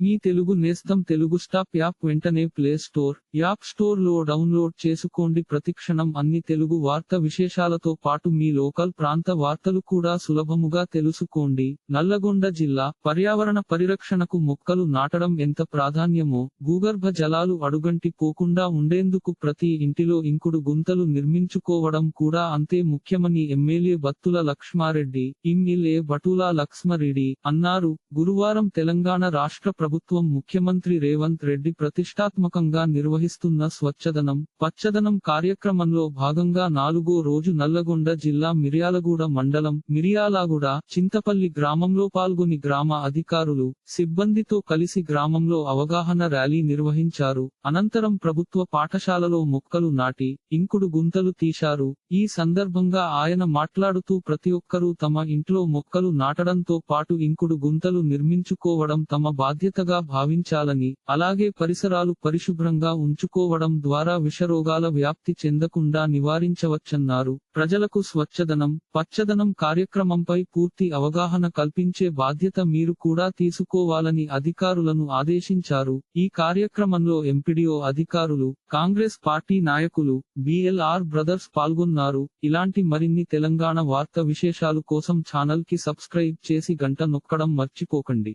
మీ తెలుగు నేస్తం Telugu stop app వెంటనే play store app స్టోర్లో డౌన్లోడ్ చేసుకోండి. ప్రతిక్షణం అన్ని తెలుగు వార్త విశేషాలతో పాటు మీ లోకల్ ప్రాంత వార్తలు కూడా సులభముగా తెలుసుకోండి. నల్లగొండ జిల్లా పర్యావరణ పరిరక్షణకు మొక్కలు నాటడం ఎంత ప్రాధాన్యమో భూగర్భ జలాలు అడుగంటి పోకుండా ఉండేందుకు ప్రతి ఇంటిలో ఇంకుడు గుంతలు నిర్మించుకోవడం కూడా అంతే ముఖ్యమని ఎమ్మెల్యే బత్తుల లక్ష్మారెడ్డి ఎమ్మెల్యే బటులా లక్ష్మరెడ్డి అన్నారు. గురువారం తెలంగాణ రాష్ట్ర ప్రభుత్వం ముఖ్యమంత్రి రేవంత్ రెడ్డి ప్రతిష్టాత్మకంగా నిర్వహిస్తున్న స్వచ్ఛదనం పచ్చదనం కార్యక్రమంలో భాగంగా నాలుగో రోజు నల్లగొండ జిల్లా మిర్యాలగూడ మండలం మిరియాలగూడ చింతపల్లి గ్రామంలో పాల్గొని గ్రామ అధికారులు సిబ్బందితో కలిసి గ్రామంలో అవగాహన ర్యాలీ నిర్వహించారు. అనంతరం ప్రభుత్వ పాఠశాలలో మొక్కలు నాటి ఇంకుడు గుంతలు తీశారు. ఈ సందర్భంగా ఆయన మాట్లాడుతూ ప్రతి ఒక్కరూ తమ ఇంట్లో మొక్కలు నాటడంతో పాటు ఇంకుడు గుంతలు నిర్మించుకోవడం తమ బాధ్యత బాధ్యతగా భావించాలని అలాగే పరిసరాలు పరిశుభ్రంగా ఉంచుకోవడం ద్వారా విషరోగాల వ్యాప్తి చెందకుండా నివారించవచ్చన్నారు. ప్రజలకు స్వచ్ఛదనం పచ్చదనం కార్యక్రమంపై పూర్తి అవగాహన కల్పించే బాధ్యత మీరు కూడా తీసుకోవాలని అధికారులను ఆదేశించారు. ఈ కార్యక్రమంలో ఎంపీడీఓ అధికారులు కాంగ్రెస్ పార్టీ నాయకులు బిఎల్ఆర్ బ్రదర్స్ పాల్గొన్నారు. ఇలాంటి మరిన్ని తెలంగాణ వార్త విశేషాలు కోసం ఛానల్కి సబ్స్క్రైబ్ చేసి గంట నొక్కడం మర్చిపోకండి.